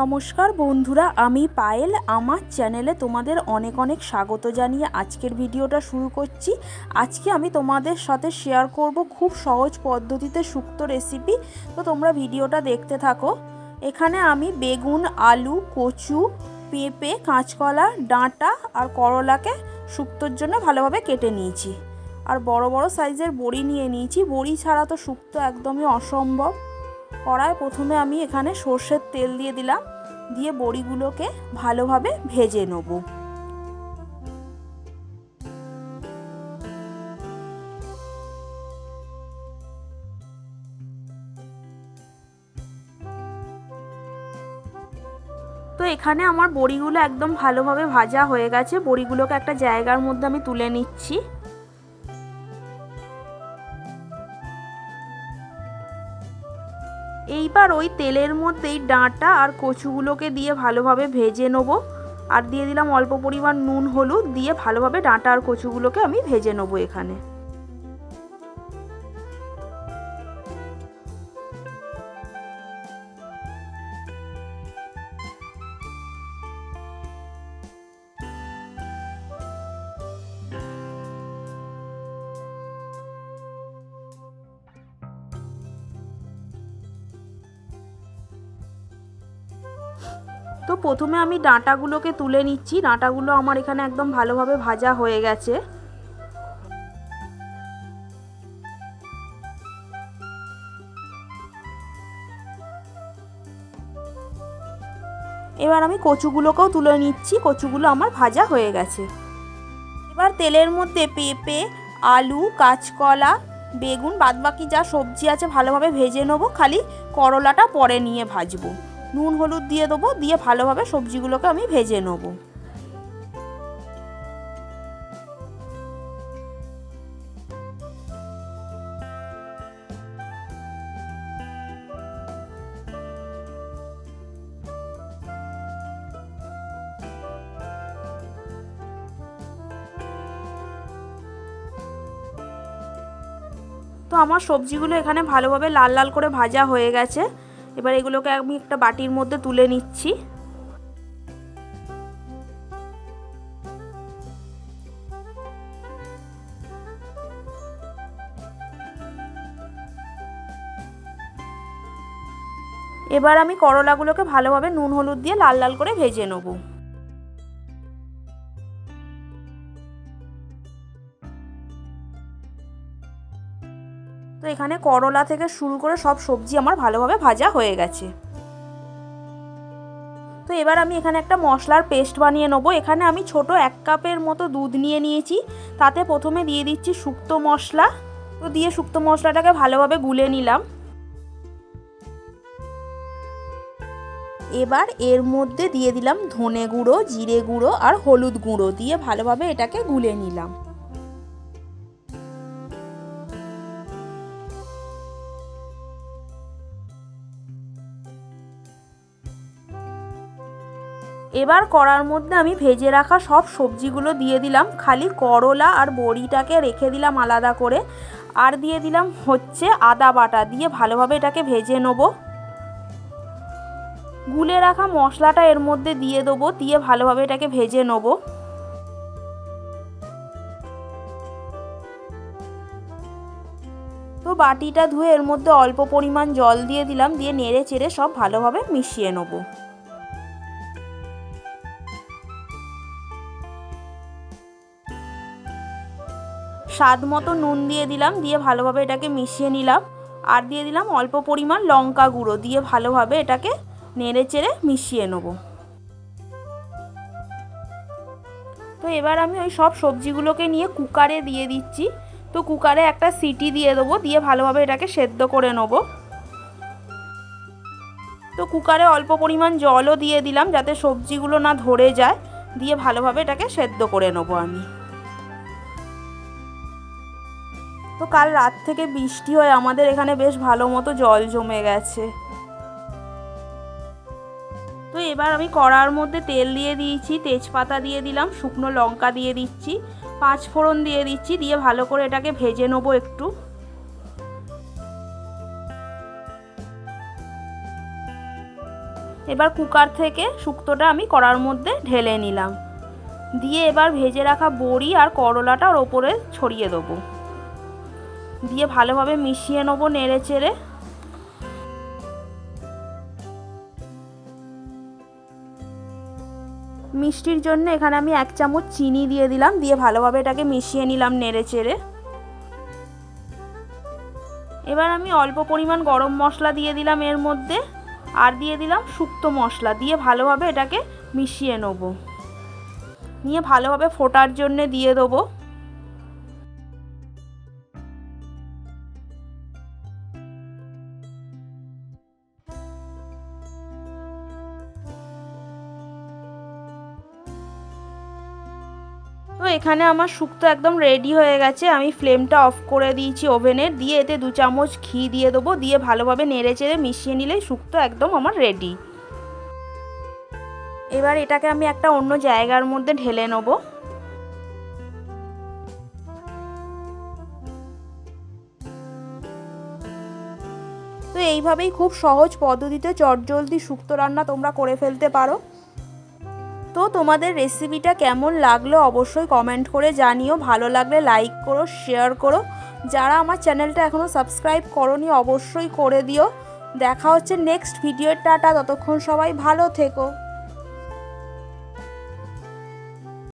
নমস্কার বন্ধুরা, আমি পায়েল। আমার চ্যানেলে তোমাদের অনেক অনেক স্বাগত জানিয়ে আজকের ভিডিওটা শুরু করছি। আজকে আমি তোমাদের সাথে শেয়ার করব খুব সহজ পদ্ধতিতে শুক্তো রেসিপি তো তোমরা ভিডিওটা দেখতে থাকো। এখানে আমি বেগুন, আলু, কচু, পেঁপে, কাঁচকলা, ডাঁটা আর করলাকে শুক্তোর জন্য ভালোভাবে কেটে নিয়েছি। আর বড় বড় সাইজের বড়ি নিয়ে নিয়েছি। বড়ি ছাড়া তো শুক্তো একদমই অসম্ভব। কড়ায় প্রথমে আমি এখানে সর্ষের তেল দিয়ে দিলাম, দিয়ে বড়িগুলোকে ভালোভাবে ভেজে নেব। তো এখানে আমার বড়িগুলো একদম ভালোভাবে ভাজা হয়ে গেছে। বড়িগুলোকে একটা জায়গার মধ্যে আমি তুলে নিচ্ছি। এইবার ওই তেলের মধ্যেই ডাঁটা আর কচুগুলোকে দিয়ে ভালোভাবে ভেজে নেব। আর দিয়ে দিলাম অল্প পরিমাণ নুন, হলুদ দিয়ে ভালোভাবে ডাঁটা আর কচুগুলোকে আমি ভেজে নেব এখানে। তো প্রথমে আমি ডাঁটাগুলোকে তুলে নিচ্ছি। ডাঁটাগুলো আমার এখানে একদম ভালোভাবে ভাজা হয়ে গেছে। এবার আমি কচুগুলোকেও তুলে নিচ্ছি। কচুগুলো আমার ভাজা হয়ে গেছে। এবার তেলের মধ্যে পেঁপে, আলু, কাঁচকলা, বেগুন, বাদবাকি যা সবজি আছে ভালোভাবে ভেজে নেব। খালি করলাটা পরে নিয়ে ভাজবো। নুন, হলুদ দিয়ে দেবো, দিয়ে ভালোভাবে সবজিগুলোকে আমি ভেজে নেব। তো আমার সবজিগুলো এখানে ভালোভাবে লাল লাল করে ভাজা হয়ে গেছে। এবার এগুলোকে আমি একটা বাটির মধ্যে তুলে নিচ্ছি। এবার আমি করলাগুলোকে ভালোভাবে নুন, হলুদ দিয়ে লাল লাল করে ভেজে নেব। তো এখানে করলা থেকে শুরু করে সব সবজি আমার ভালোভাবে ভাজা হয়ে গেছে। তো এবার আমি এখানে একটা মশলার পেস্ট বানিয়ে নেব। এখানে আমি ছোট এক কাপের মতো দুধ নিয়ে নিয়েছি। তাতে প্রথমে দিয়ে দিচ্ছি শুক্তো মশলা। তো দিয়ে শুক্তো মশলাটাকে ভালোভাবে গুলে নিলাম। এবার এর মধ্যে দিয়ে দিলাম ধনে গুঁড়ো, জিরে গুঁড়ো আর হলুদ গুঁড়ো। দিয়ে ভালোভাবে এটাকে গুলে নিলাম। এবার কড়ার মধ্যে আমি ভেজে রাখা সব সবজিগুলো দিয়ে দিলাম। খালি করলা আর বড়িটাকে রেখে দিলাম আলাদা করে। আর দিয়ে দিলাম হচ্ছে আদা বাটা দিয়ে ভালোভাবে এটাকে ভেজে নেব। গুলে রাখা মশলাটা এর মধ্যে দিয়ে দেবো, দিয়ে ভালোভাবে এটাকে ভেজে নেব। তো বাটিটা ধুয়ে এর মধ্যে অল্প পরিমাণ জল দিয়ে দিলাম, দিয়ে নেড়ে চেড়ে সব ভালোভাবে মিশিয়ে নেব। স্বাদ মতো নুন দিয়ে দিলাম, দিয়ে ভালোভাবে এটাকে মিশিয়ে নিলাম। আর দিয়ে দিলাম অল্প পরিমাণ লঙ্কা গুঁড়ো, দিয়ে ভালোভাবে এটাকে নেড়ে চেড়ে মিশিয়ে নেব। তো এবার আমি ওই সব সবজিগুলোকে নিয়ে কুকারে দিয়ে দিচ্ছি। তো কুকারে একটা সিটি দিয়ে দেবো, দিয়ে ভালোভাবে এটাকে সেদ্ধ করে নেব। তো কুকারে অল্প পরিমাণ জলও দিয়ে দিলাম যাতে সবজিগুলো না ধরে যায়। দিয়ে ভালোভাবে এটাকে সেদ্ধ করে নেব আমি। তো কাল রাত থেকে বৃষ্টি হয় আমাদের এখানে বেশ ভালো মতো জল জমে গেছে। তো এবার আমি কড়ার মধ্যে তেল দিয়ে দিয়েছি, তেজপাতা দিয়ে দিলাম, শুকনো লঙ্কা দিয়ে দিচ্ছি, পাঁচ ফোড়ন দিয়ে দিচ্ছি, দিয়ে ভালো করে এটাকে ভেজে নেব একটু। এবার কুকার থেকে শুক্তোটা আমি কড়ার মধ্যে ঢেলে নিলাম। দিয়ে এবার ভেজে রাখা বড়ি আর করলাটা ওর ওপরে ছড়িয়ে দেবো। দিয়ে ভালোভাবে মিশিয়ে নেব নেড়ে চেড়ে। মিষ্টির জন্য এখানে আমি এক চামচ চিনি দিয়ে দিলাম, দিয়ে ভালোভাবে এটাকে মিশিয়ে নিলাম নেড়ে চেড়ে। এবার আমি অল্প পরিমাণ গরম মশলা দিয়ে দিলাম এর মধ্যে, আর দিয়ে দিলাম শুক্তো মশলা, দিয়ে ভালোভাবে এটাকে মিশিয়ে নেব। নিয়ে ভালোভাবে ফোটার জন্য দিয়ে দেবো। তো এখানে আমার শুক্তো একদম রেডি হয়ে গেছে। আমি ফ্লেমটা অফ করে দিয়েছি ওভেনের দিয়ে এতে দু চামচ ঘি দিয়ে দেবো। দিয়ে ভালোভাবে নেড়ে চেড়ে মিশিয়ে নিলেই শুক্তো একদম আমার রেডি এবার এটাকে আমি একটা অন্য জায়গার মধ্যে ঢেলে নেব। তো এইভাবেই খুব সহজ পদ্ধতিতে চটজলদি শুক্তো রান্না তোমরা করে ফেলতে পারো। তো তোমাদের রেসিপিটা কেমন লাগল অবশ্যই কমেন্ট করে জানিও। ভালো লাগলে লাইক করো শেয়ার করো। যারা আমার চ্যানেলটা এখনও সাবস্ক্রাইব করনি অবশ্যই করে দিও। দেখা হচ্ছে নেক্সট ভিডিওর টাটা। ততক্ষণ সবাই ভালো থেকো।